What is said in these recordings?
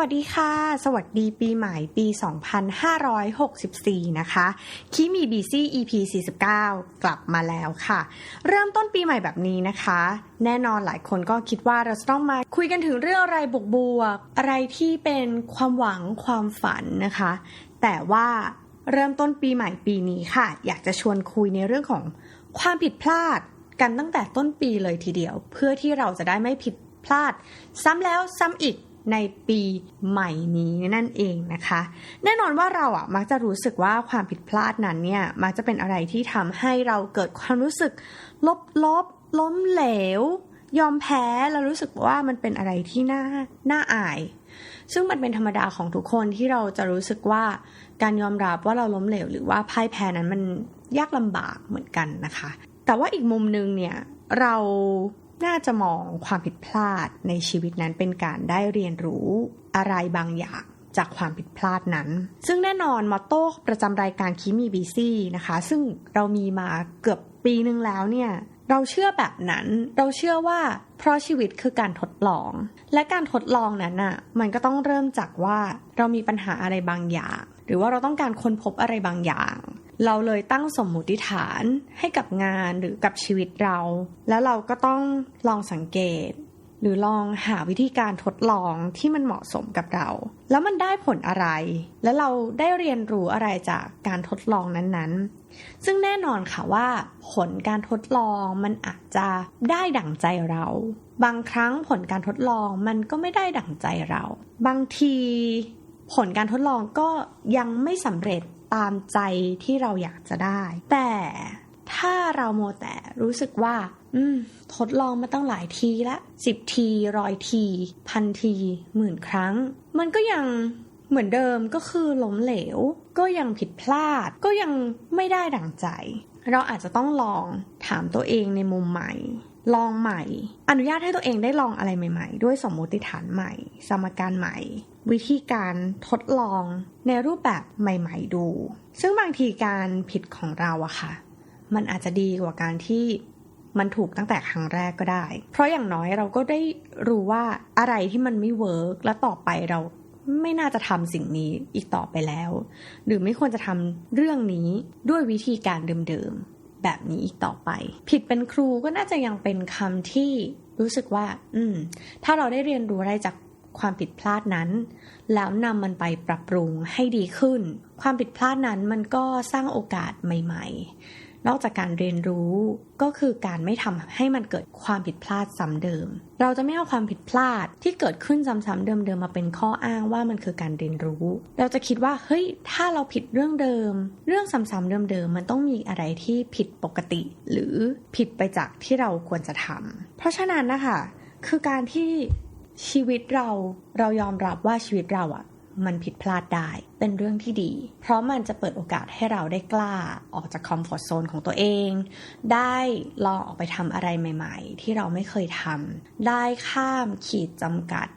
วัสดีค่ะ สวัสดีปีใหม่ปี 2564 นะคะคีมีบีซี่ EP 49 กลับมาแล้วค่ะ เริ่มต้นปีใหม่แบบนี้นะคะ แน่นอนหลายคนก็คิดว่าเราจะต้องมาคุยกันถึงเรื่องอะไรบวกๆอะไรที่เป็นความหวังความฝันนะคะ แต่ว่าเริ่มต้นปีใหม่ปีนี้ค่ะ อยากจะชวนคุยในเรื่องของความผิดพลาดกันตั้งแต่ต้นปีเลยทีเดียว เพื่อที่เราจะได้ไม่ผิดพลาด ซ้ำแล้วซ้ำอีก ในปีใหม่นี้นั่นเองนะคะ แน่นอนว่าเราอะมักจะรู้สึกว่าความผิดพลาดนั้นเนี่ยมักจะเป็นอะไรที่ทำให้เราเกิดความรู้สึก ลบลบล้มเหลว ยอมแพ้แล้วรู้สึกว่ามันเป็นอะไรที่น่าน่าอาย ซึ่งมันเป็นธรรมดาของทุกคนที่เราจะรู้สึกว่าการยอมรับว่าเราล้มเหลว หรือว่าพ่ายแพ้นั้นมันยากลำบากเหมือนกันนะคะ แต่ว่าอีกมุมนึงเนี่ยเรา น่าจะมองความผิดพลาดในชีวิตนั้นเป็นการได้เรียนรู้อะไรบางอย่างจากความผิดพลาดนั้น ซึ่งแน่นอนมอตโต้ประจำรายการคิมีบีซี่นะคะ ซึ่งเรามีมาเกือบปีนึงแล้วเนี่ย เราเชื่อแบบนั้น เราเชื่อว่าเพราะชีวิตคือการทดลอง และการทดลองนั้นน่ะ มันก็ต้องเริ่มจากว่าเรามีปัญหาอะไรบางอย่าง หรือว่าเราต้องการค้นพบอะไรบางอย่าง เราเลยตั้งสมมุติฐานให้กับงานหรือกับชีวิตเรา แล้วเราก็ต้องลองสังเกต หรือลองหาวิธีการทดลองที่มันเหมาะสมกับเรา แล้วมันได้ผลอะไร แล้วเราได้เรียนรู้อะไรจากการทดลองนั้นๆ ซึ่งแน่นอนค่ะว่าผลการทดลองมันอาจจะได้ดั่งใจเรา บางครั้งผลการทดลองมันก็ไม่ได้ดั่งใจเรา บางทีผลการทดลองก็ยังไม่สำเร็จ ตามใจที่เราอยากจะได้ แต่ถ้าเราโมแต่รู้สึกว่า อืม ทดลองมาตั้งหลายทีละสิบทีร้อยทีพันทีหมื่นครั้ง มันก็ยังเหมือนเดิมก็คือล้มเหลว ก็ยังผิดพลาด ก็ยังไม่ได้ดั่งใจ เราอาจจะต้องลองถามตัวเองในมุมใหม่ ลองใหม่ อนุญาตให้ตัวเองได้ลองอะไรใหม่ ๆ ด้วยสมมติฐานใหม่ สมการใหม่ วิธีการทดลองในรูปแบบใหม่ ๆ ดู ซึ่งบางทีการผิดของเราอะค่ะ มันอาจจะดีกว่าการที่มันถูกตั้งแต่ครั้งแรกก็ได้ เพราะอย่างน้อยเราก็ได้รู้ว่าอะไรที่มันไม่เวิร์กและต่อไปเราไม่น่าจะทำสิ่งนี้อีกต่อไปแล้ว หรือไม่ควรจะทำเรื่องนี้ด้วยวิธีการเดิมๆ แบบนี้อีกต่อไป ผิดเป็นครูก็น่าจะยังเป็นคำที่รู้สึกว่า อืม ถ้าเราได้เรียนรู้อะไรจากความผิดพลาดนั้น แล้วนำมันไปปรับปรุงให้ดีขึ้น ความผิดพลาดนั้นมันก็สร้างโอกาสใหม่ ๆ นอกจากการเรียนรู้ก็คือการไม่ทำให้มันเกิดความผิดพลาดซ้ำเดิม เราจะไม่เอาความผิดพลาดที่เกิดขึ้นซ้ำๆเดิมๆมาเป็นข้ออ้างว่ามันคือการเรียนรู้ เราจะคิดว่าเฮ้ยถ้าเราผิดเรื่องเดิม เรื่องซ้ำๆเดิมๆมันต้องมีอะไรที่ผิดปกติ หรือผิดไปจากที่เราควรจะทำเพราะฉะนั้นนะคะคือการที่ชีวิตเราเรายอมรับว่าชีวิตเราอะ มันผิดพลาดได้ เป็นเรื่องที่ดี เพราะมันจะเปิดโอกาสให้เราได้กล้าออกจากคอมฟอร์ทโซนของตัวเอง ได้ลองออกไปทำอะไรใหม่ ๆ ที่เราไม่เคยทำได้ข้ามขีดจำกัด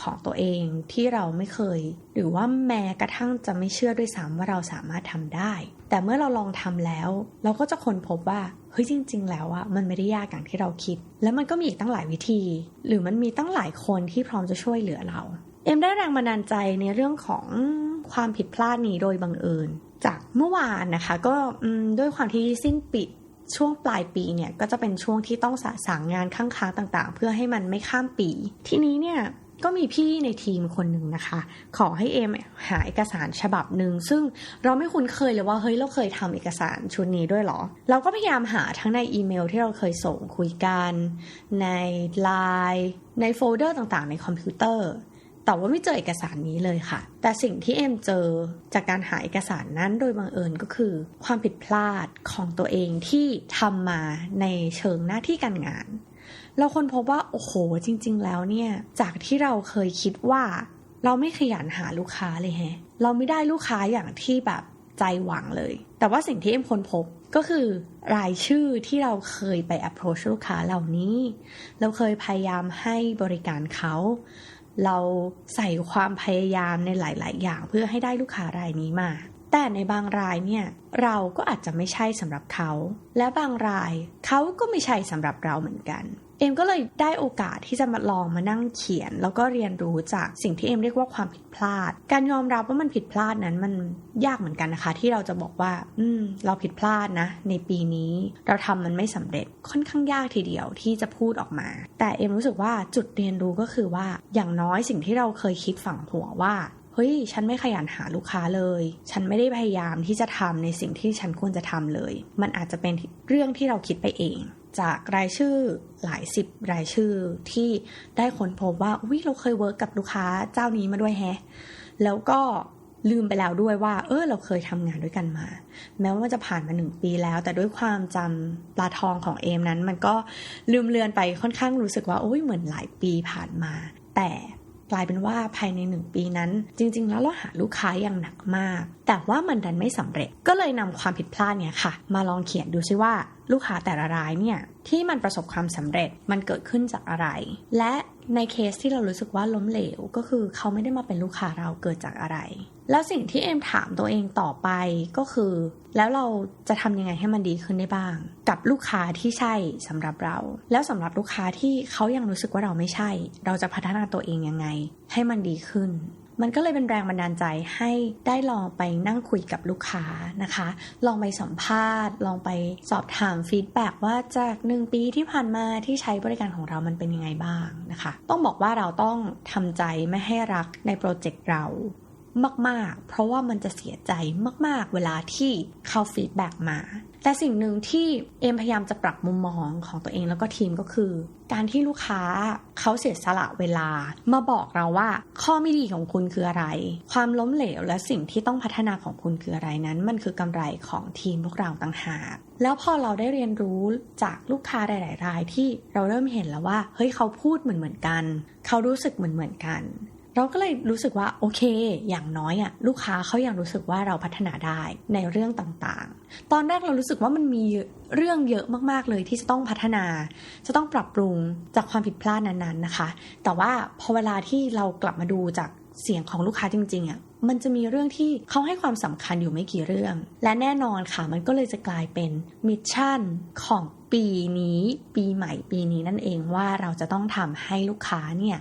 ของตัวเองที่เราไม่เคย หรือว่าแม้กระทั่งจะไม่เชื่อด้วยซ้ำว่าเราสามารถทำได้ แต่เมื่อเราลองทำแล้ว เราก็จะค้นพบว่าเฮ้ยจริง ๆ แล้วอะมันไม่ได้ยากอย่างที่เราคิด แล้วมันก็มีอีกตั้งหลายวิธี หรือมันมีตั้งหลายคนที่พร้อมจะช่วยเหลือเรา เอ็มได้แรงบันดาลใจในเรื่องของความผิดพลาดนี้โดยบังเอิญ จากเมื่อวานนะคะ ก็ด้วยความที่สิ้นปิดช่วงปลายปีเนี่ยก็จะเป็นช่วงที่ต้องสะสางงานข้างๆต่างๆ เพื่อให้มันไม่ข้ามปี ทีนี้เนี่ยก็มีพี่ในทีมคนหนึ่งนะคะ ขอให้เอมหาเอกสารฉบับหนึ่งซึ่งเราไม่คุ้นเคยเลยว่าเฮ้ยเราเคยทำเอกสารชุดนี้ด้วยหรอ เราก็พยายามหาทั้งในอีเมลที่เราเคยส่งคุยกัน ในไลน์ในโฟลเดอร์ต่างๆ ในคอมพิวเตอร์ แต่ว่าไม่เจอเอกสารนี้เลยค่ะ แต่สิ่งที่เอ็มเจอจากการหาเอกสารนั้นโดยบังเอิญก็คือ ความผิดพลาดของตัวเองที่ทำมาในเชิงหน้าที่การงาน เราคนพบว่า โอ้โห จริง ๆ แล้วเนี่ย จากที่เราเคยคิดว่า เราไม่ขยันหาลูกค้าเลยแฮะ เราไม่ได้ลูกค้าอย่างที่แบบใจหวังเลย แต่ว่าสิ่งที่เอ็มคนพบก็คือรายชื่อที่เราเคยไป approach ลูกค้าเหล่านี้ เราเคยพยายามให้บริการเขา เราใส่ความพยายามในหลาย ๆ อย่างเพื่อให้ได้ลูกค้ารายนี้มา แต่ในบางรายเนี่ยเราก็อาจจะไม่ใช่สำหรับเขา และบางรายเขาก็ไม่ใช่สำหรับเราเหมือนกัน เอ็มก็เลยได้โอกาสที่จะมาลองมานั่งเขียน แล้วก็เรียนรู้จากสิ่งที่เอ็มเรียกว่าความผิดพลาด การยอมรับว่ามันผิดพลาดนั้นมันยากเหมือนกันนะคะ ที่เราจะบอกว่า อืม เราผิดพลาดนะ ในปีนี้เราทำมันไม่สำเร็จค่อนข้างยากทีเดียวที่จะพูดออกมา แต่เอ็มรู้สึกว่าจุดเรียนรู้ก็คือว่าอย่างน้อยสิ่งที่เราเคยคิดฝังหัวว่าเฮ้ย ฉันไม่ขยันหาลูกค้าเลย ฉันไม่ได้พยายามที่จะทำในสิ่งที่ฉันควรจะทำเลย มันอาจจะเป็นเรื่องที่เราคิดไปเอง จากรายชื่อหลายสิบรายชื่อที่ได้ค้นพบว่าวิเราเคยเวิร์กกับลูกค้าเจ้านี้มาด้วยแฮะแล้วก็ลืมไปแล้วด้วยว่า เออเราเคยทำงานด้วยกันมา แม้ว่าจะผ่านมาหนึ่งปีแล้ว แต่ด้วยความจำปลาทองของเอมนั้น มันก็ลืมเลือนไปค่อนข้างรู้สึกว่าโอ้ยเหมือนหลายปีผ่านมา แต่กลายเป็นว่าภายในหนึ่งปีนั้น จริง ๆ แล้วเราหาลูกค้าอย่างหนักมาก แต่ว่ามันดันไม่สำเร็จก็เลยนำความผิดพลาดเนี่ยค่ะ มาลองเขียนดูซิว่า ลูกค้าแต่ละรายเนี่ยที่มันประสบความสำเร็จมันเกิดขึ้นจากอะไร และในเคสที่เรารู้สึกว่าล้มเหลว ก็คือเขาไม่ได้มาเป็นลูกค้าเราเกิดจากอะไร แล้วสิ่งที่เอ็มถามตัวเองต่อไปก็คือ แล้วเราจะทำยังไงให้มันดีขึ้นได้บ้าง กับลูกค้าที่ใช่สำหรับเรา แล้วสำหรับลูกค้าที่เขายังรู้สึกว่าเราไม่ใช่ เราจะพัฒนาตัวเองยังไง ให้มันดีขึ้น มันก็เลยเป็นแรงบันดาลใจให้ได้ลองไปนั่งคุยกับลูกค้านะคะ ลองไปสัมภาษณ์ ลองไปสอบถามฟีดแบ็ว่าจากหนึ่งปีที่ผ่านมาที่ใช้บริการของเรามันเป็นยังไงบ้างนะคะ ต้องบอกว่าเราต้องทำใจไม่ให้รักในโปรเจกต์เรามาก ๆ เพราะว่ามันจะเสียใจมาก ๆ เวลาที่เขาฟีดแบ็มา แต่สิ่งหนึ่งที่เอ็มพยายามจะปรับมุมมองของตัวเองแล้วก็ทีมก็คือ การที่ลูกค้าเขาเสียสละเวลา มาบอกเราว่า ข้อไม่ดีของคุณคืออะไร ความล้มเหลวและสิ่งที่ต้องพัฒนาของคุณคืออะไรนั้น มันคือกำไรของทีมพวกเราต่างหาก แล้วพอเราได้เรียนรู้จากลูกค้าหลาย ๆ รายที่เราเริ่มเห็นแล้วว่าเฮ้ยเขาพูดเหมือนเหมือนกัน เขารู้สึกเหมือนเหมือนกัน เราก็เลยรู้สึกว่าโอเค อย่างน้อยอะลูกค้าเขายังรู้สึกว่าเราพัฒนาได้ในเรื่องต่างๆ ตอนแรกเรารู้สึกว่ามันมีเรื่องเยอะมากๆเลยที่จะต้องพัฒนา จะต้องปรับปรุงจากความผิดพลาดนั้นๆนะคะ แต่ว่าพอเวลาที่เรากลับมาดูจาก เสียงของลูกค้าจริงๆอะ่ะมันจะมีเรื่องที่เขาให้ความสำคัญอยู่ไม่กี่เรื่อง และแน่นอนค่ะมันก็เลยจะกลายเป็นมิชชั่นของปีนี้ปีใหม่ปีนี้นั่นเองว่าเราจะต้องทำให้ลูกค้าเนี่ย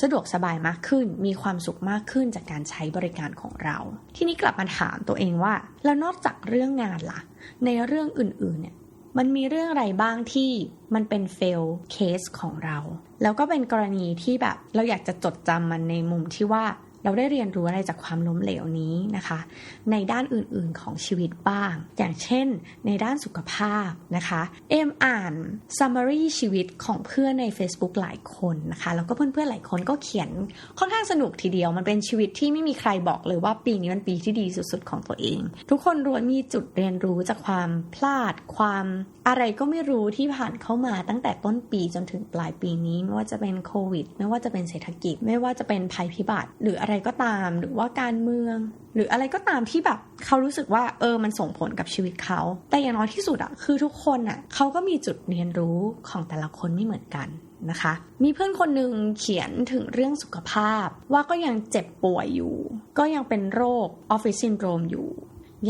สะดวกสบายมากขึ้น มีความสุขมากขึ้นจากการใช้บริการของเรา ที่นี้กลับมาถามตัวเองว่า แล้วนอกจากเรื่องงานละ่ะ ในเรื่องอื่นๆเนี่ย มันมีเรื่องอะไรบ้างที่มันเป็นเฟลเคสของเรา แล้วก็เป็นกรณีที่แบบเราอยากจะจดจำมันในมุมที่ว่า เราได้เรียนรู้อะไรจากความล้มเหลวนี้นะคะ ในด้านอื่นๆของชีวิตบ้าง อย่างเช่น ในด้านสุขภาพนะคะ เอ็มอ่าน summary ชีวิตของเพื่อนใน Facebook หลายคนนะคะ แล้วก็เพื่อนๆหลายคนก็เขียนค่อนข้างสนุกทีเดียว มันเป็นชีวิตที่ไม่มีใครบอกเลยว่าปีนี้มันปีที่ดีสุดๆของตัวเอง ทุกคนรวนมีจุดเรียนรู้จากความพลาด ความอะไรก็ไม่รู้ที่ผ่านเข้ามาตั้งแต่ต้นปีจนถึงปลายปีนี้ ไม่ว่าจะเป็นโควิด ไม่ว่าจะเป็นเศรษฐกิจ ไม่ว่าจะเป็นภัยพิบัติหรืออะไรก็ตาม หรือว่าการเมือง หรืออะไรก็ตามที่แบบเขารู้สึกว่าเออมันส่งผลกับชีวิตเขา แต่อย่างน้อยที่สุดอะคือทุกคนอะเขาก็มีจุดเรียนรู้ของแต่ละคนไม่เหมือนกันนะคะ มีเพื่อนคนหนึ่งเขียนถึงเรื่องสุขภาพ ว่าก็ยังเจ็บป่วยอยู่ ก็ยังเป็นโรคออฟฟิศซินโดรมอยู่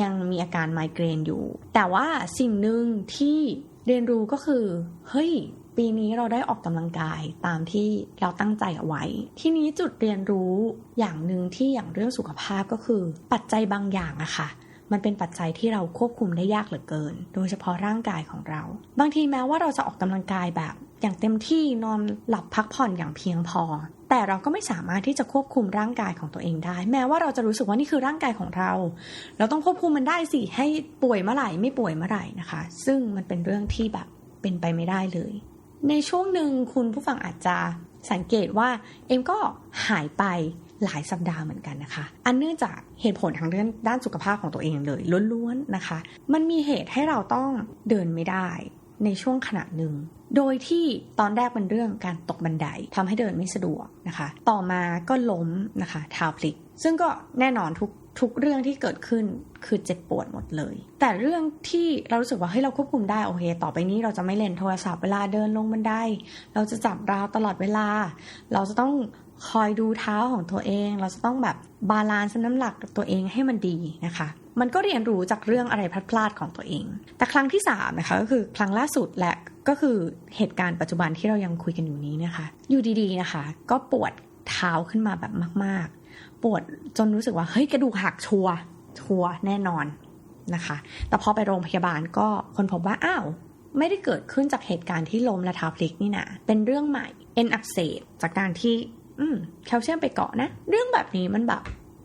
ยังมีอาการไมเกรนอยู่ แต่ว่าสิ่งหนึ่งที่เรียนรู้ก็คือ เฮ้ย ปีนี้เราได้ออกกำลังกายตามที่เราตั้งใจเอาไว้ ที่นี้จุดเรียนรู้อย่างหนึ่งที่อย่างเรื่องสุขภาพก็คือ ปัจจัยบางอย่างอะค่ะมันเป็นปัจจัยที่เราควบคุมได้ยากเหลือเกิน โดยเฉพาะร่างกายของเรา บางทีแม้ว่าเราจะออกกำลังกายแบบอย่างเต็มที่นอนหลับพักผ่อนอย่างเพียงพอ แต่เราก็ไม่สามารถที่จะควบคุมร่างกายของตัวเองได้ แม้ว่าเราจะรู้สึกว่านี่คือร่างกายของเรา เราต้องควบคุมมันได้สิ ให้ป่วยเมื่อไหร่ไม่ป่วยเมื่อไหร่นะคะ ซึ่งมันเป็นเรื่องที่แบบเป็นไปไม่ได้เลย ในช่วงหนึ่งคุณผู้ฟังอาจจะสังเกตว่าเอ็มก็หายไปหลายสัปดาห์เหมือนกันนะคะ อันเนื่องจากเหตุผลทางเรื่องด้านสุขภาพของตัวเองเลยล้วนๆนะคะ มันมีเหตุให้เราต้องเดินไม่ได้ ในช่วงขณะหนึ่ง โดยที่ตอนแรกเป็นเรื่องการตกบันไดทำให้เดินไม่สะดวกนะคะ ต่อมาก็ล้มนะคะเท้าพลิก ซึ่งก็แน่นอนทุกทุกเรื่องที่เกิดขึ้นคือเจ็บปวดหมดเลย แต่เรื่องที่เรารู้สึกว่าเฮ้ยเราควบคุมได้โอเค ต่อไปนี้เราจะไม่เล่นโทรศัพท์เวลาเดินลงบันได เราจะจับราวตลอดเวลา เราจะต้องคอยดูเท้าของตัวเอง เราจะต้องแบบบาลานซ์น้ำหนักตัวเองให้มันดีนะคะ มันก็เรียนรู้จากเรื่องอะไรพลาดๆของตัวเอง แต่ครั้งที่3นะคะก็คือครั้งล่าสุดและก็คือเหตุการณ์ปัจจุบันที่เรายังคุยกันอยู่นี้นะคะ อยู่ดีๆนะคะ ก็ปวดเท้าขึ้นมาแบบมาก ๆ ปวดจนรู้สึกว่าเฮ้ยกระดูกหักชัวชัวแน่นอนนะคะ แต่พอไปโรงพยาบาลก็คนพบว่าอ้าวไม่ได้เกิดขึ้นจากเหตุการณ์ที่ล้มและเท้าพลิกนี่นะเป็นเรื่องใหม่เอ็นอักเสบจากการที่อืมแคลเซียมไปเกาะนะ เรื่องแบบนี้มันแบบ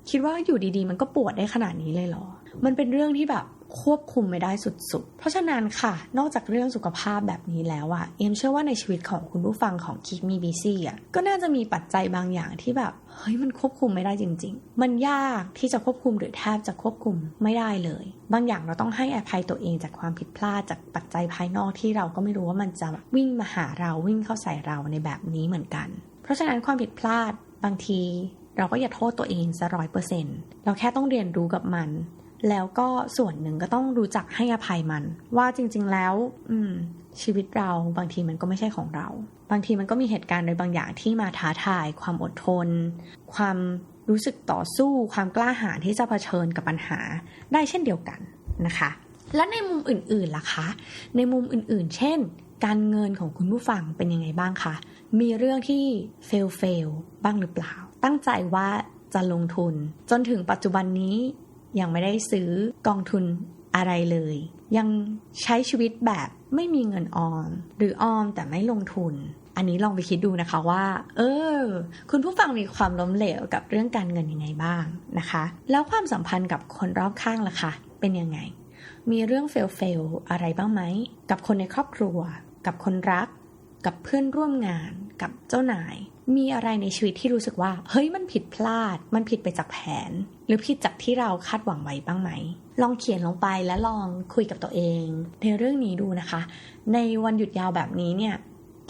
คิดว่าอยู่ดีๆ มันก็ปวดได้ขนาดนี้เลยเหรอ มันเป็นเรื่องที่แบบควบคุมไม่ได้สุดๆ เพราะฉะนั้นค่ะ นอกจากเรื่องสุขภาพแบบนี้แล้วอะเอมเชื่อว่าในชีวิตของคุณผู้ฟังของคิกมีบีซี่อะก็น่าจะมีปัจจัยบางอย่างที่แบบ เฮ้ยมันควบคุมไม่ได้จริง ๆ มันยากที่จะควบคุมหรือแทบจะควบคุมไม่ได้เลย บางอย่างเราต้องให้อภัยตัวเองจากความผิดพลาดจากปัจจัยภายนอกที่เราก็ไม่รู้ว่ามันจะวิ่งมาหาเราวิ่งเข้าใส่เราในแบบนี้เหมือนกัน เพราะฉะนั้นความผิดพลาดบางที เราก็อย่าโทษตัวเองซะร้อยเปอร์เซ็นต์เราแค่ต้องเรียนรู้กับมัน แล้วก็ส่วนหนึ่งก็ต้องรู้จักให้อภัยมัน ว่าจริง ๆ แล้ว อืม ชีวิตเราบางทีมันก็ไม่ใช่ของเรา บางทีมันก็มีเหตุการณ์โดยบางอย่างที่มาท้าทาย ความอดทน ความรู้สึกต่อสู้ความกล้าหาญที่จะเผชิญกับปัญหาได้เช่นเดียวกันนะคะ และในมุมอื่นๆล่ะคะ ในมุมอื่นๆ เช่น การเงินของคุณผู้ฟังเป็นยังไงบ้างคะ มีเรื่องที่เฟลเฟลบ้างหรือเปล่า ตั้งใจว่าจะลงทุน จนถึงปัจจุบันนี้ ยังไม่ได้ซื้อกองทุนอะไรเลย ยังใช้ชีวิตแบบไม่มีเงินออม หรือออมแต่ไม่ลงทุน อันนี้ลองไปคิดดูนะคะว่า เออ คุณผู้ฟังมีความล้มเหลวกับเรื่องการเงินยังไงบ้างนะคะ แล้วความสัมพันธ์กับคนรอบข้างล่ะคะเป็นยังไง มีเรื่องเฟลเฟลอะไรบ้างไหมกับคนในครอบครัว กับคนรัก กับเพื่อนร่วมงาน กับเจ้านาย มีอะไรในชีวิตที่รู้สึกว่า เฮ้ยมันผิดพลาด มันผิดไปจากแผน หรือผิดจากที่เราคาดหวังไว้บ้างไหม ลองเขียนลงไปและลองคุยกับตัวเอง ในเรื่องนี้ดูนะคะ ในวันหยุดยาวแบบนี้เนี่ย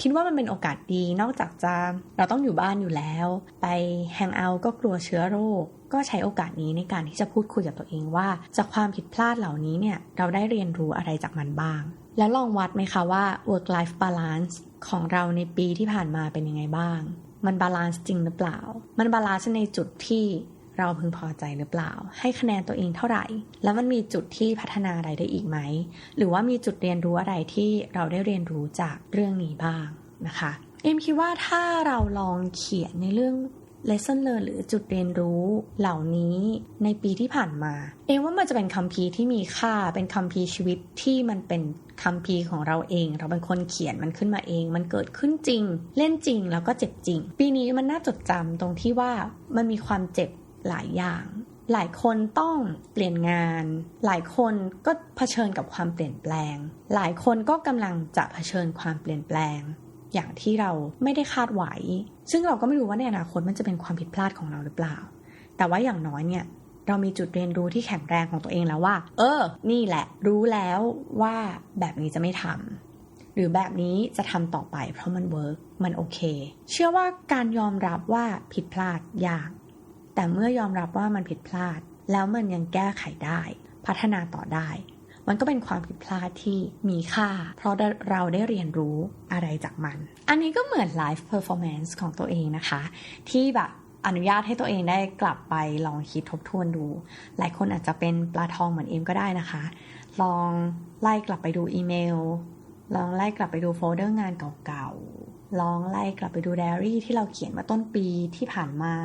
คิดว่ามันเป็นโอกาสดีนอกจากจะเราต้องอยู่บ้านอยู่แล้ว ไปแฮงเอาท์ก็กลัวเชื้อโรค ก็ใช้โอกาสนี้ในการที่จะพูดคุยกับตัวเองว่า จากความผิดพลาดเหล่านี้เนี่ยเราได้เรียนรู้อะไรจากมันบ้าง แล้วลองวัดไหมคะว่า work life balance ของเราในปีที่ผ่านมาเป็นยังไงบ้าง มันบาลานซ์จริงหรือเปล่า มันบาลานซ์ในจุดที่เราพึงพอใจหรือเปล่า ให้คะแนนตัวเองเท่าไหร่ แล้วมันมีจุดที่พัฒนาอะไรได้อีกไหม หรือว่ามีจุดเรียนรู้อะไรที่เราได้เรียนรู้จากเรื่องนี้บ้างนะคะ เอ็มคิดว่าถ้าเราลองเขียนในเรื่อง lesson learn หรือจุดเรียนรู้เหล่านี้ในปีที่ผ่านมา เอว่ามันจะเป็นคัมภีร์ที่มีค่าเป็นคัมภีร์ชีวิตที่มันเป็นคัมภีร์ของเราเอง เราเป็นคนเขียนมันขึ้นมาเอง มันเกิดขึ้นจริง เล่นจริงแล้วก็เจ็บจริง ปีนี้มันน่าจดจำตรงที่ว่ามันมีความเจ็บหลายอย่างหลายคนต้องเปลี่ยนงาน หลายคนก็เผชิญกับความเปลี่ยนแปลง หลายคนก็กำลังจะเผชิญความเปลี่ยนแปลง อย่างที่เราไม่ได้คาดไว้ ซึ่งเราก็ไม่รู้ว่าในอนาคตมันจะเป็นความผิดพลาดของเราหรือเปล่า แต่ว่าอย่างน้อยเนี่ยเรามีจุดเรียนรู้ที่แข็งแรงของตัวเองแล้วว่า เออ นี่แหละ รู้แล้วว่าแบบนี้จะไม่ทำหรือแบบนี้จะทำต่อไป เพราะมันเวิร์กมันโอเค เชื่อว่าการยอมรับว่าผิดพลาดยาก แต่เมื่อยอมรับว่ามันผิดพลาด แล้วมันยังแก้ไขได้ พัฒนาต่อได้ มันก็เป็นความผิดพลาดที่มีค่า เพราะเราได้เรียนรู้อะไรจากมัน อันนี้ก็เหมือนไลฟ์เพอร์ฟอร์แมนซ์ของตัวเองนะคะ ที่แบบอนุญาตให้ตัวเองได้กลับไปลองคิดทบทวนดู หลายคนอาจจะเป็นปลาทองเหมือนเอมก็ได้นะคะ ลองไล่กลับไปดูอีเมล ลองไล่กลับไปดูโฟลเดอร์งานเก่าๆ ลองไล่กลับไปดูไดอารี่ที่เราเขียนมาต้นปีที่ผ่านมา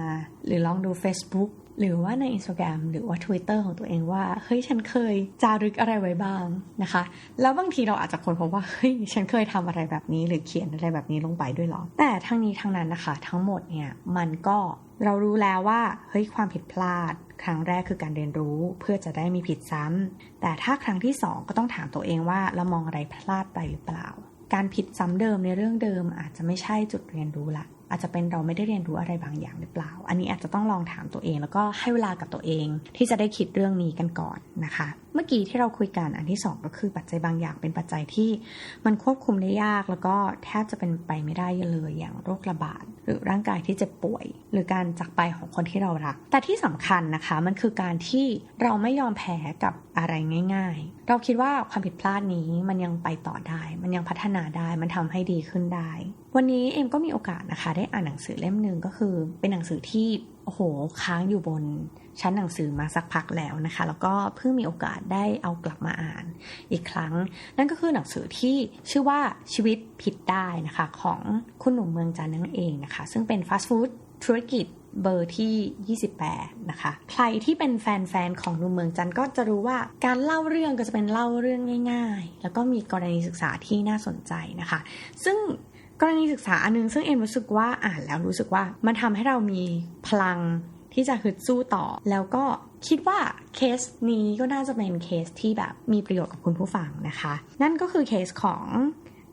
หรือลองดู Facebook หรือว่าใน Instagram หรือว่า Twitter ของตัวเองว่า เฮ้ยฉันเคยจารึกอะไรไว้บ้างนะคะ แล้วบางทีเราอาจจะคนพบว่า เฮ้ยฉันเคยทำอะไรแบบนี้ หรือเขียนอะไรแบบนี้ลงไปด้วยหรอ แต่ทั้งนี้ทั้งนั้นนะคะ ทั้งหมดเนี่ยมันก็เรารู้แล้วว่าเฮ้ยความผิดพลาด ครั้งแรกคือการเรียนรู้เพื่อจะได้มีผิดซ้ำแต่ถ้าครั้งที่สองก็ต้องถามตัวเองว่าเรามองอะไรพลาดไปหรือเปล่า การผิดซ้ำเดิมในเรื่องเดิมอาจจะไม่ใช่จุดเรียนรู้ละ อาจจะเป็นเราไม่ได้เรียนรู้อะไรบางอย่างหรือเปล่า อันนี้อาจจะต้องลองถามตัวเอง แล้วก็ให้เวลากับตัวเอง ที่จะได้คิดเรื่องนี้กันก่อนนะคะ มื่อกี้ที่เราคุยกันอันที่ 2 ก็คือปัจจัยบางอย่างเป็นปัจจัยที่มันควบคุมได้ยาก แล้วก็แทบจะเป็นไปไม่ได้เลยอย่างโรคระบาด หรือร่างกายที่เจ็บป่วย หรือการจากไปของคนที่เรารัก แต่ที่สำคัญนะคะมันคือการที่เราไม่ยอมแพ้กับอะไรง่าย ๆ เราคิดว่าความผิดพลาดนี้มันยังไปต่อได้ มันยังพัฒนาได้ มันทำให้ดีขึ้นได้ วันนี้เอ็มก็มีโอกาสนะคะ ได้อ่านหนังสือเล่มหนึ่งก็คือเป็นหนังสือที่ โอ้โหค้างอยู่บนชั้นหนังสือมาสักพักแล้วนะคะ แล้วก็เพิ่งมีโอกาสได้เอากลับมาอ่านอีกครั้ง นั่นก็คือหนังสือที่ชื่อว่าชีวิตผิดได้นะคะ ของคุณหนุ่มเมืองจันนั่นเองนะคะ ซึ่งเป็นฟาสต์ฟู้ดธุรกิจเบอร์ที่ 28 นะคะ ใครที่เป็นแฟนๆ ของหนุ่มเมืองจันก็จะรู้ว่าการเล่าเรื่องก็จะเป็นเล่าเรื่องง่าย ๆ แล้วก็มีกรณีศึกษาที่น่าสนใจนะคะ ซึ่ง กรณีศึกษาอันนึงซึ่งเอ็มรู้สึกว่าอ่านแล้วรู้สึกว่ามันทำให้เรามีพลังที่จะฮึดสู้ต่อ แล้วก็คิดว่าเคสนี้ก็น่าจะเป็นเคสที่แบบมีประโยชน์กับคุณผู้ฟังนะคะ นั่นก็คือเคสของ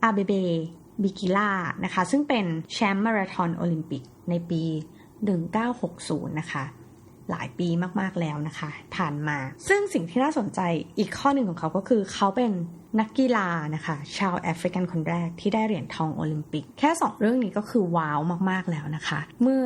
อาเบเบบิกิล่านะคะ ซึ่งเป็นแชมป์มาราธอนโอลิมปิกในปี 1960 นะคะ หลายปีมากๆแล้วนะคะ ผ่านมา ซึ่งสิ่งที่น่าสนใจอีกข้อหนึ่งของเขาก็คือเขาเป็นนักกีฬานะคะ ชาวแอฟริกันคนแรกที่ได้เหรียญทองโอลิมปิก แค่ 2 เรื่องนี้ก็คือว้าวมากๆแล้วนะคะ เมื่อ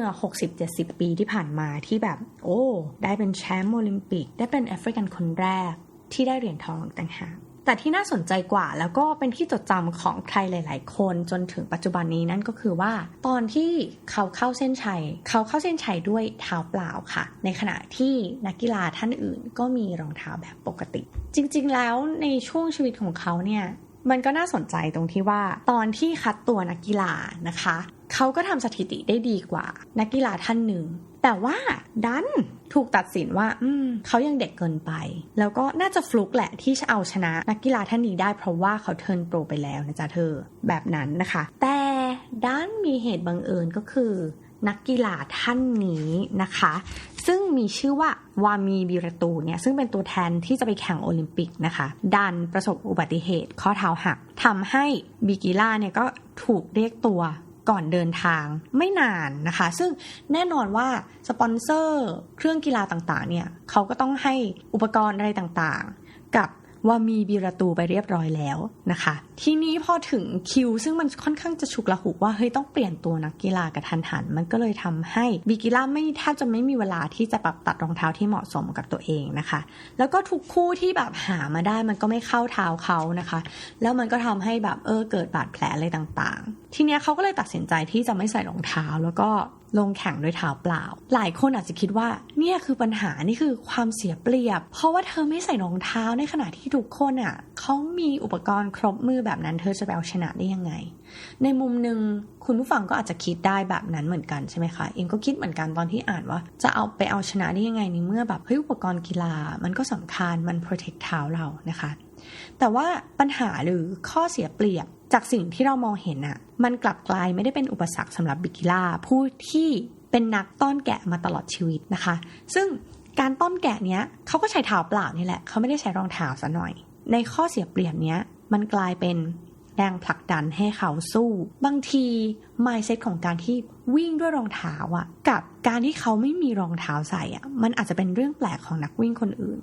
60-70 ปีที่ผ่านมาที่แบบ โอ้ ได้เป็นแชมป์โอลิมปิก ได้เป็นแอฟริกันคนแรกที่ได้เหรียญทองต่างหาก แต่ที่น่าสนใจกว่าแล้วก็เป็นที่จดจำของใครหลาย ๆ คนจนถึงปัจจุบันนี้นั่นก็คือว่า ตอนที่เขาเข้าเส้นชัย เขาเข้าเส้นชัยด้วยเท้าเปล่าค่ะ ในขณะที่นักกีฬาท่านอื่น ก็มีรองเท้าแบบปกติ จริง ๆ แล้วในช่วงชีวิตของเขาเนี่ยมันก็น่าสนใจตรงที่ว่าตอนที่คัดตัวนักกีฬานะคะ เขาก็ทำสถิติได้ดีกว่า นักกีฬาท่านหนึ่ง แต่ว่าดัน ถูกตัดสินว่า อืมเขายังเด็กเกินไป แล้วก็น่าจะฟลุกแหละที่จะเอาชนะนักกีฬาท่านนี้ได้เพราะว่าเขาเทิร์นโปรไปแล้วนะจ๊ะเธอ แบบนั้นนะคะ แต่ด้านมีเหตุบังเอิญก็คือ นักกีฬาท่านนี้นะคะ ซึ่งมีชื่อว่าวามีบิรตูเนี่ยซึ่งเป็นตัวแทนที่จะไปแข่งโอลิมปิกนะคะ ดันประสบอุบัติเหตุข้อเท้าหักทำให้บิกิล่าเนี่ยก็ถูกเรียกตัว ก่อนเดินทางไม่นานนะคะ ซึ่งแน่นอนว่าสปอนเซอร์เครื่องกีฬาต่างๆเนี่ยเขาก็ต้องให้อุปกรณ์อะไรต่างๆ กับ ว่ามีบีราตูไปเรียบร้อยแล้วนะคะ ทีนี้พอถึงคิว ซึ่งมันค่อนข้างจะฉุกละหุกว่าเฮ้ยต้องเปลี่ยนตัวนักกีฬากระทันหัน มันก็เลยทำให้บิกิล่าไม่แทบจะไม่มีเวลาที่จะปรับตัดรองเท้าที่เหมาะสมกับตัวเองนะคะ แล้วก็ทุกคู่ที่แบบหามาได้มันก็ไม่เข้าเท้าเขานะคะ แล้วมันก็ทำให้แบบเออเกิดบาดแผลอะไรต่างๆ ทีเนี้ยเขาก็เลยตัดสินใจที่จะไม่ใส่รองเท้าแล้วก็ ลงแข่งด้วยเท้าเปล่า หลายคนอาจจะคิดว่าเนี่ยคือปัญหานี่คือความเสียเปรียบ เพราะว่าเธอไม่ใส่รองเท้าในขณะที่ทุกคนอะเขามีอุปกรณ์ครบมือแบบนั้นเธอจะไปเอาชนะได้ยังไง ในมุมหนึ่งคุณผู้ฟังก็อาจจะคิดได้แบบนั้นเหมือนกันใช่ไหมคะเองก็คิดเหมือนกันตอนที่อ่านว่า จะเอาไปเอาชนะได้ยังไงในเมื่อแบบเฮ้ยอุปกรณ์กีฬา มันก็สำคัญมัน protect เท้าเรานะคะ แต่ว่าปัญหาหรือข้อเสียเปรียบ จากสิ่งที่เรามองเห็นอะมันกลับกลายไม่ได้เป็นอุปสรรคสำหรับบิกิล่าผู้ที่เป็นนักต้อนแกะมาตลอดชีวิตนะคะ ซึ่งการต้อนแกะเนี้ยเขาก็ใช้เท้าเปล่านี่แหละเขาไม่ได้ใช้รองเท้าซะหน่อย ในข้อเสียเปรียบเนี้ยมันกลายเป็นแรงผลักดันให้เขาสู้ บางทีมายเซ็ตของการที่วิ่งด้วยรองเท้าอะกับการที่เขาไม่มีรองเท้าใส่อะมันอาจจะเป็นเรื่องแปลกของนักวิ่งคนอื่น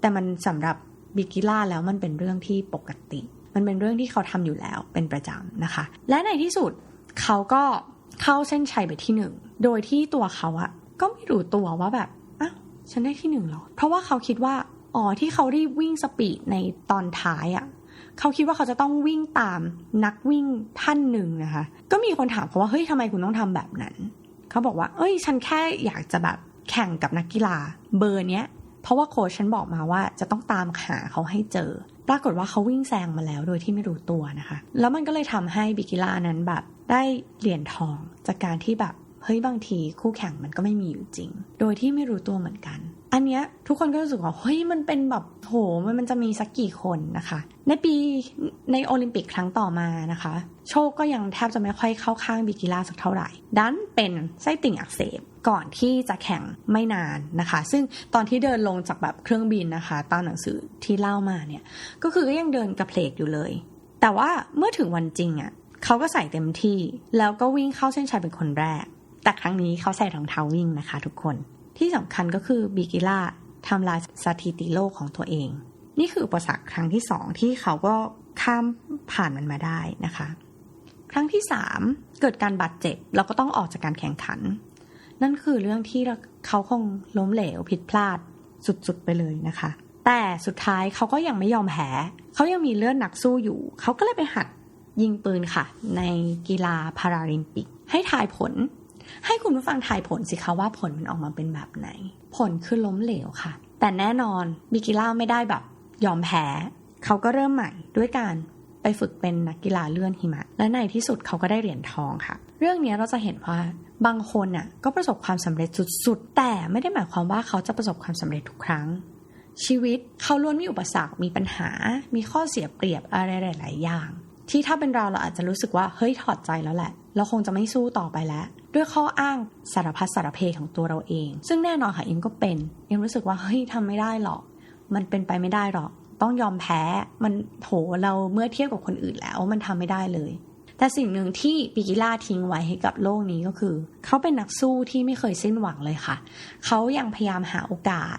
แต่มันสำหรับบิกิล่าแล้วมันเป็นเรื่องที่ปกติ มันเป็นเรื่องที่เขาทำอยู่แล้วเป็นประจำนะคะ และในที่สุดเขาก็เข้าเส้นชัยไปที่หนึ่งโดยที่ตัวเขาอะก็ไม่รู้ตัวว่าแบบอ้าวฉันได้ที่หนึ่งหรอ เพราะว่าเขาคิดว่าอ๋อที่เขารีบวิ่งสปีดในตอนท้ายอะเขาคิดว่าเขาจะต้องวิ่งตามนักวิ่งท่านหนึ่งนะคะ ก็มีคนถามเขาว่าเฮ้ยทำไมคุณต้องทำแบบนั้น เขาบอกว่า เอ้ย ฉันแค่อยากจะแบบแข่งกับนักกีฬาเบอร์เนี้ย เพราะว่าโค้ชฉันบอกมาว่าจะต้องตามหาเขาให้เจอ ปรากฏว่าเขาวิ่งแซงมาแล้วโดยที่ไม่รู้ตัวนะคะ แล้วมันก็เลยทำให้บิกิล่านั้นแบบได้เหรียญทองจากการที่แบบเฮ้ยบางทีคู่แข่งมันก็ไม่มีอยู่จริง โดยที่ไม่รู้ตัวเหมือนกัน อันเนี้ยทุกคนก็รู้สึกว่าเฮ้ยมันเป็นแบบโหมันมันจะมีสักกี่คนนะคะ ในปีในโอลิมปิกครั้งต่อมานะคะ โชคก็ยังแทบจะไม่ค่อยเข้าข้างบิกิล่าสักเท่าไหร่ ดันเป็นไส้ติ่งอักเสบก่อนที่จะแข่งไม่นานนะคะ ซึ่งตอนที่เดินลงจากแบบเครื่องบินนะคะ ตามหนังสือที่เล่ามาเนี่ยก็คือก็ยังเดินกระเพลกอยู่เลย แต่ว่าเมื่อถึงวันจริงอะ่ะเขาก็ใส่เต็มที่แล้วก็วิ่งเข้าเส้นชัยเป็นคนแรก แต่ครั้งนี้เขาใส่รองเท้าวิ่งนะคะ ทุกคน ที่สำคัญก็คือบิกิล่าทำลายสถิติโลกของตัวเอง นี่คืออุปสรรคครั้งที่สองที่เขาก็ข้ามผ่านมันมาได้นะคะ ครั้งที่สามเกิดการบาดเจ็บเราก็ต้องออกจากการแข่งขัน นั่นคือเรื่องที่เขาคงล้มเหลวผิดพลาดสุดๆไปเลยนะคะ แต่สุดท้ายเขาก็ยังไม่ยอมแพ้เขายังมีเลือดหนักสู้อยู่ เขาก็เลยไปหัดยิงปืนค่ะ ในกีฬาพาราลิมปิก ให้ทายผล ให้คุณผู้ฟังทายผลสิคะว่าผลมันออกมาเป็นแบบไหน ผลคือล้มเหลวค่ะ แต่แน่นอนบิกิล่าไม่ได้แบบยอมแพ้เขาก็เริ่มใหม่ด้วยการไปฝึกเป็นนักกีฬาเลื่อนหิมะ และในที่สุดเขาก็ได้เหรียญทองค่ะ เรื่องนี้เราจะเห็นว่าบางคนน่ะก็ประสบความสำเร็จสุดๆ แต่ไม่ได้หมายความว่าเขาจะประสบความสำเร็จทุกครั้ง ชีวิตเขาล้วนมีอุปสรรค มีปัญหา มีข้อเสียเปรียบอะไรหลาย ๆ อย่าง ที่ถ้าเป็นเราเราอาจจะรู้สึกว่าเฮ้ยถอดใจแล้วแหละ เราคงจะไม่สู้ต่อไปแล้ว ด้วยข้ออ้างสารพัดสารเพของตัวเราเอง ซึ่งแน่นอนค่ะเอ็มก็เป็นเอ็มรู้สึกว่าเฮ้ยทำไม่ได้หรอก มันเป็นไปไม่ได้หรอก ต้องยอมแพ้มันโถเราเมื่อเทียบกับคนอื่นแล้วมันทำไม่ได้เลย แต่สิ่งหนึ่งที่ปิกิล่าทิ้งไว้ให้กับโลกนี้ก็คือ เขาเป็นนักสู้ที่ไม่เคยสิ้นหวังเลยค่ะ เขายังพยายามหาโอกาส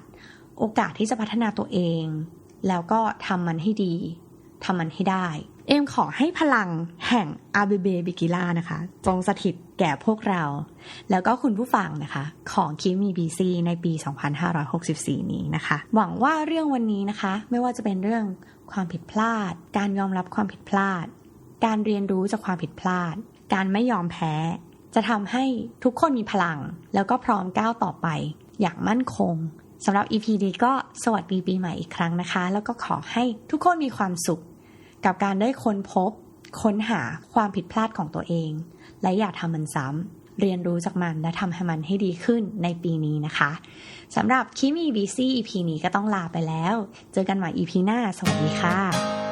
โอกาสที่จะพัฒนาตัวเอง แล้วก็ทำมันให้ดีทำมันให้ได้เอมขอให้พลังแห่งอาเบเบบิกิล่านะคะ จงสถิต แก่พวกเรา แล้วก็คุณผู้ฟังนะคะ ของคิมีบีซีในปี 2564 นี้นะคะ หวังว่าเรื่องวันนี้นะคะ ไม่ว่าจะเป็นเรื่องความผิดพลาด การยอมรับความผิดพลาด การเรียนรู้จากความผิดพลาด การไม่ยอมแพ้ จะทำให้ทุกคนมีพลัง แล้วก็พร้อมก้าวต่อไป อย่างมั่นคงสำหรับ EP นี้ก็สวัสดีปีใหม่อีกครั้งนะคะ แล้วก็ขอให้ทุกคนมีความสุข กับการได้ค้นพบ ค้นหาความผิดพลาดของตัวเอง และอย่าทำมันซ้ำ เรียนรู้จากมันและทำให้มันให้ดีขึ้นในปีนี้นะคะสำหรับคิมีบีซี่ EP นี้ก็ต้องลาไปแล้ว เจอกันใหม่ EP หน้า สวัสดีค่ะ